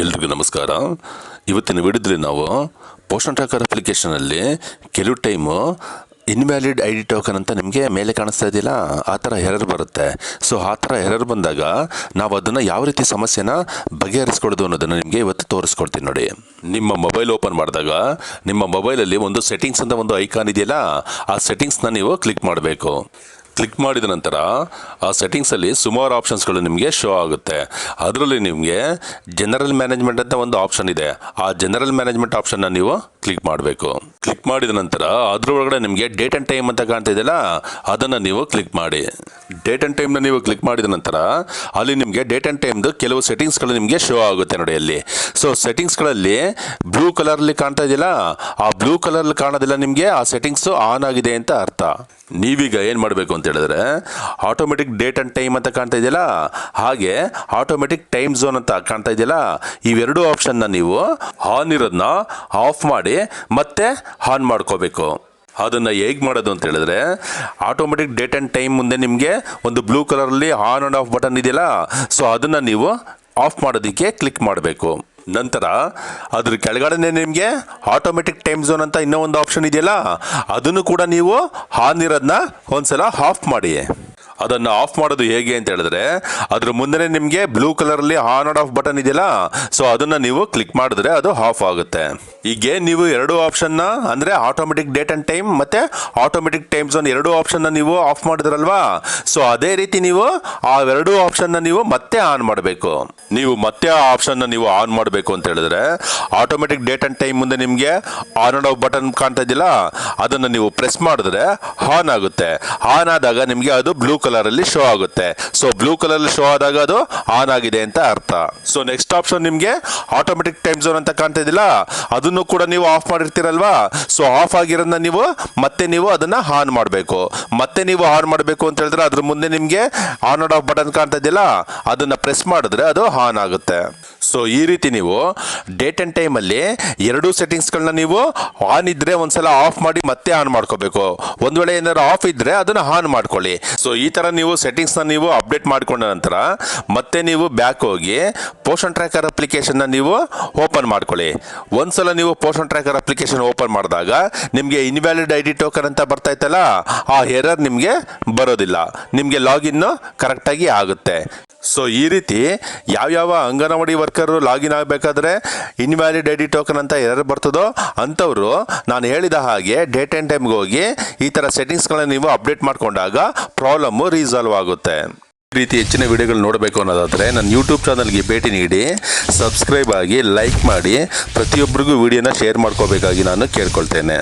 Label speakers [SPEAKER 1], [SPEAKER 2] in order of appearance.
[SPEAKER 1] ಎಲ್ರಿಗೂ ನಮಸ್ಕಾರ. ಇವತ್ತಿನ ವಿಡಿಯೋದಲ್ಲಿ ನಾವು ಪೋಷನ್ ಟ್ರ್ಯಾಕರ್ ಅಪ್ಲಿಕೇಶನಲ್ಲಿ ಕೆಲವು time invalid I D token ಅಂತ ನಿಮಗೆ ಮೇಲೆ ಕಾಣಿಸ್ತಾ ಇದೆಯಲ್ಲ, ಆ ಥರ ಎರರ್ ಬರುತ್ತೆ. ಸೊ ಆ ಥರ ಎರರ್ ಬಂದಾಗ ನಾವು ಅದನ್ನು ಯಾವ ರೀತಿ ಸಮಸ್ಯೆನ ಬಗೆಹರಿಸ್ಕೊಡೋದು ಅನ್ನೋದನ್ನು ನಿಮಗೆ ಇವತ್ತು ತೋರಿಸ್ಕೊಡ್ತೀನಿ ನೋಡಿ. ನಿಮ್ಮ ಮೊಬೈಲ್ ಓಪನ್ ಮಾಡಿದಾಗ, ನಿಮ್ಮ ಮೊಬೈಲಲ್ಲಿ ಒಂದು ಸೆಟ್ಟಿಂಗ್ಸ್ ಅಂತ ಒಂದು ಐಕಾನ್ ಇದೆಯಲ್ಲ, ಆ ಸೆಟ್ಟಿಂಗ್ಸ್ನ ನೀವು ಕ್ಲಿಕ್ ಮಾಡಬೇಕು. ಕ್ಲಿಕ್ ಮಾಡಿದ ನಂತರ ಆ ಸೆಟ್ಟಿಂಗ್ಸಲ್ಲಿ ಸುಮಾರು ಆಪ್ಷನ್ಸ್ಗಳು ನಿಮಗೆ ಶೋ ಆಗುತ್ತೆ. ಅದರಲ್ಲಿ ನಿಮಗೆ ಜನರಲ್ ಮ್ಯಾನೇಜ್ಮೆಂಟ್ ಅಂತ ಒಂದು ಆಪ್ಷನ್ ಇದೆ. ಆ ಜನರಲ್ ಮ್ಯಾನೇಜ್ಮೆಂಟ್ ಆಪ್ಷನ್ನ ನೀವು ಕ್ಲಿಕ್ ಮಾಡಬೇಕು. ಕ್ಲಿಕ್ ಮಾಡಿದ ನಂತರ ಅದರ ಒಳಗಡೆ ನಿಮಗೆ ಡೇಟ್ ಆ್ಯಂಡ್ ಟೈಮ್ ಅಂತ ಕಾಣ್ತಾ ಇದೆಯಲ್ಲ, ಅದನ್ನು ನೀವು ಕ್ಲಿಕ್ ಮಾಡಿ. ಡೇಟ್ ಆ್ಯಂಡ್ ಟೈಮ್ನ ನೀವು ಕ್ಲಿಕ್ ಮಾಡಿದ ನಂತರ ಅಲ್ಲಿ ನಿಮಗೆ ಡೇಟ್ ಆ್ಯಂಡ್ ಟೈಮ್ದು ಕೆಲವು ಸೆಟ್ಟಿಂಗ್ಸ್ಗಳು ನಿಮಗೆ ಶೋ ಆಗುತ್ತೆ ನೋಡಿ ಅಲ್ಲಿ. ಸೊ ಸೆಟ್ಟಿಂಗ್ಸ್ಗಳಲ್ಲಿ ಬ್ಲೂ ಕಲರಲ್ಲಿ ಕಾಣ್ತಾ ಇದೆಯಲ್ಲ, ಆ ಬ್ಲೂ ಕಲರಲ್ಲಿ ಕಾಣೋದಿಲ್ಲ ನಿಮಗೆ, ಆ ಸೆಟ್ಟಿಂಗ್ಸು ಆನ್ ಆಗಿದೆ ಅಂತ ಅರ್ಥ. ನೀವೀಗ ಏನು ಮಾಡಬೇಕು ಅಂತ ಹೇಳಿದ್ರೆ ಆಟೋಮೆಟಿಕ್ ಡೇಟ್ ಆ್ಯಂಡ್ ಟೈಮ್ ಅಂತ ಕಾಣ್ತಾ ಇದೆಯಲ್ಲ? ಹಾಗೆ ಆಟೋಮೆಟಿಕ್ ಟೈಮ್ ಝೋನ್ ಅಂತ ಕಾಣ್ತಾ ಇದೆಯಲ್ಲ? ಇವೆರಡೂ ಆಪ್ಷನ್ನ ನೀವು ಆನ್ ಇರೋದನ್ನ ಆಫ್ ಮಾಡಿ ಮತ್ತೆ ಆನ್ ಮಾಡ್ಕೋಬೇಕು. ಅದನ್ನು ಹೇಗೆ ಮಾಡೋದು ಅಂತ ಹೇಳಿದ್ರೆ ಆಟೋಮೆಟಿಕ್ ಡೇಟ್ ಆ್ಯಂಡ್ ಟೈಮ್ ಮುಂದೆ ನಿಮಗೆ ಒಂದು ಬ್ಲೂ ಕಲರಲ್ಲಿ ಆನ್ ಆ್ಯಂಡ್ ಆಫ್ ಬಟನ್ ಇದೆಯಲ್ಲ? ಸೊ ಅದನ್ನು ನೀವು ಆಫ್ ಮಾಡೋದಕ್ಕೆ ಕ್ಲಿಕ್ ಮಾಡಬೇಕು. ನಂತರ ಅದ್ರ ಕೆಳಗಡೆ ನಿಮಗೆ ಆಟೋಮೆಟಿಕ್ ಟೈಮ್ ಝೋನ್ ಅಂತ ಇನ್ನೂ ಒಂದು ಆಪ್ಷನ್ ಇದೆಯಲ್ಲ? ಅದನ್ನು ಕೂಡ ನೀವು ಆನ್ ಇರೋದನ್ನ ಒಂದ್ಸಲ ಆಫ್ ಮಾಡಿ ಅದನ್ನು ಆಫ್ ಮಾಡೋದು ಹೇಗೆ ಅಂತ ಹೇಳಿದ್ರೆ, ಅದ್ರ ಮುಂದೆ ನಿಮಗೆ ಬ್ಲೂ ಕಲರಲ್ಲಿ ಆನ್ ಆ್ಯಂಡ್ ಆಫ್ ಬಟನ್ ಇದೆಯಲ್ಲ ಸೊ ಅದನ್ನು ನೀವು ಕ್ಲಿಕ್ ಮಾಡಿದ್ರೆ ಅದು ಆಫ್ ಆಗುತ್ತೆ. ಹೀಗೆ ನೀವು ಎರಡು ಆಪ್ಷನ್ನ ಅಂದರೆ ಆಟೋಮೆಟಿಕ್ ಡೇಟ್ ಆ್ಯಂಡ್ ಟೈಮ್ ಮತ್ತು ಆಟೋಮೆಟಿಕ್ ಟೈಮ್ ಝೋನ್ ಎರಡು ಆಪ್ಷನ್ನ ನೀವು ಆಫ್ ಮಾಡಿದ್ರಲ್ವಾ? ಸೊ ಅದೇ ರೀತಿ ನೀವು ಆ ಎರಡು ಆಪ್ಷನ್ನ ನೀವು ಮತ್ತೆ ಆನ್ ಮಾಡಬೇಕು. ನೀವು ಮತ್ತೆ ಆ ಆಪ್ಷನ್ನ ನೀವು ಆನ್ ಮಾಡಬೇಕು ಅಂತ ಹೇಳಿದ್ರೆ ಆಟೋಮೆಟಿಕ್ ಡೇಟ್ ಆ್ಯಂಡ್ ಟೈಮ್ ಮುಂದೆ ನಿಮಗೆ ಆನ್ ಆ್ಯಂಡ್ ಆಫ್ ಬಟನ್ ಕಾಣ್ತಾ ಇದೆಯಲ್ಲ, ಅದನ್ನು ನೀವು ಪ್ರೆಸ್ ಮಾಡಿದ್ರೆ ಆನ್ ಆಗುತ್ತೆ. ಆನ್ ಆದಾಗ ನಿಮಗೆ ಅದು ಬ್ಲೂ ಕಲರ್ ಅಲ್ಲಿ ಶೋ ಆಗುತ್ತೆ. ಸೊ ಬ್ಲೂ ಕಲರ್ ಅಲ್ಲಿ ಶೋ ಆದಾಗ ಅದು ಆನ್ ಆಗಿದೆ ಅಂತ ಅರ್ಥ. ಸೊ ನೆಕ್ಸ್ಟ್ ಆಪ್ಷನ್ ನಿಮಗೆ ಆಟೋಮೆಟಿಕ್ ಟೈಮ್ ಝೋನ್ ಅಂತ ಕಾಣ್ತಾ ಇದಿಲ್ಲ ಅದನ್ನು ಕೂಡ ನೀವು ಆಫ್ ಮಾಡಿರ್ತೀರಲ್ವಾ? ಸೊ ಆಫ್ ಆಗಿರೋದನ್ನ ನೀವು ಮತ್ತೆ ನೀವು ಅದನ್ನ ಆನ್ ಮಾಡಬೇಕು. ಮತ್ತೆ ನೀವು ಆನ್ ಮಾಡಬೇಕು ಅಂತ ಹೇಳಿದ್ರೆ ಅದ್ರ ಮುಂದೆ ನಿಮಗೆ ಆನ್ ಆಫ್ ಬಟನ್ ಕಾಣ್ತಾ ಇದೆಯಲ್ಲ ಅದನ್ನ ಪ್ರೆಸ್ ಮಾಡಿದ್ರೆ ಅದು ಆನ್ ಆಗುತ್ತೆ. ಸೊ ಈ ರೀತಿ ನೀವು ಡೇಟ್ ಅಂಡ್ ಟೈಮ್ ಅಲ್ಲಿ ಎರಡು ಸೆಟ್ಟಿಂಗ್ಸ್ ಸೆಟ್ಟಿಂಗ್ಸ್ಗಳನ್ನ ನೀವು ಆನ್ ಇದ್ರೆ ಒಂದ್ಸಲ ಆಫ್ ಮಾಡಿ ಮತ್ತೆ ಆನ್ ಮಾಡ್ಕೋಬೇಕು. ಒಂದ್ ವೇಳೆ ಏನಾದ್ರು ಆಫ್ ಇದ್ರೆ ಅದನ್ನ ಆನ್ ಮಾಡ್ಕೊಳ್ಳಿ. ಸೊ ಈ ಥರ ನೀವು ಸೆಟ್ಟಿಂಗ್ಸ್ನ ನೀವು ಅಪ್ಡೇಟ್ ಮಾಡಿಕೊಂಡ ನಂತರ ಮತ್ತೆ ನೀವು ಬ್ಯಾಕ್ ಹೋಗಿ ಪೋಷನ್ ಟ್ರ್ಯಾಕರ್ ಅಪ್ಲಿಕೇಶನ್ನ ನೀವು ಓಪನ್ ಮಾಡ್ಕೊಳ್ಳಿ. ಒಂದ್ಸಲ ನೀವು ಪೋಷನ್ ಟ್ರ್ಯಾಕರ್ ಅಪ್ಲಿಕೇಶನ್ ಓಪನ್ ಮಾಡಿದಾಗ ನಿಮಗೆ ಇನ್ವ್ಯಾಲಿಡ್ ಐ ಡಿ ಟೋಕನ್ ಅಂತ ಬರ್ತಾ ಇತ್ತಲ್ಲ, ಆ ಎರರ್ ನಿಮಗೆ ಬರೋದಿಲ್ಲ. ನಿಮಗೆ ಲಾಗಿನ್ನು ಕರೆಕ್ಟಾಗಿ ಆಗುತ್ತೆ. ಸೊ ಈ ರೀತಿ ಯಾವ್ಯಾವ ಅಂಗನವಾಡಿ ವರ್ಕರು ಲಾಗಿನ್ ಆಗಬೇಕಾದ್ರೆ ಇನ್ವ್ಯಾಲಿಡ್ ಐ ಡಿ ಟೋಕನ್ ಅಂತ ಎರರ್ ಬರ್ತದೋ ಅಂಥವರು ನಾನು ಹೇಳಿದ ಹಾಗೆ ಡೇಟ್ ಆ್ಯಂಡ್ ಟೈಮ್ಗೆ ಹೋಗಿ ಈ ಥರ ಸೆಟ್ಟಿಂಗ್ಸ್ಗಳನ್ನ ನೀವು ಅಪ್ಡೇಟ್ ಮಾಡಿಕೊಂಡಾಗ ಪ್ರಾಬ್ಲಮ್ಮು ರೀಸಾಲ್ವ್ ಆಗುತ್ತೆ ಈ ರೀತಿ ಹೆಚ್ಚಿನ ವಿಡಿಯೋಗಳು ನೋಡಬೇಕು ಅನ್ನೋದಾದರೆ ನನ್ನ ಯೂಟ್ಯೂಬ್ ಚಾನಲ್ಗೆ ಭೇಟಿ ನೀಡಿ ಸಬ್ಸ್ಕ್ರೈಬ್ ಆಗಿ ಲೈಕ್ ಮಾಡಿ ಪ್ರತಿಯೊಬ್ಬರಿಗೂ ವಿಡಿಯೋನ ಶೇರ್ ಮಾಡ್ಕೋಬೇಕಾಗಿ ನಾನು ಕೇಳ್ಕೊಳ್ತೇನೆ.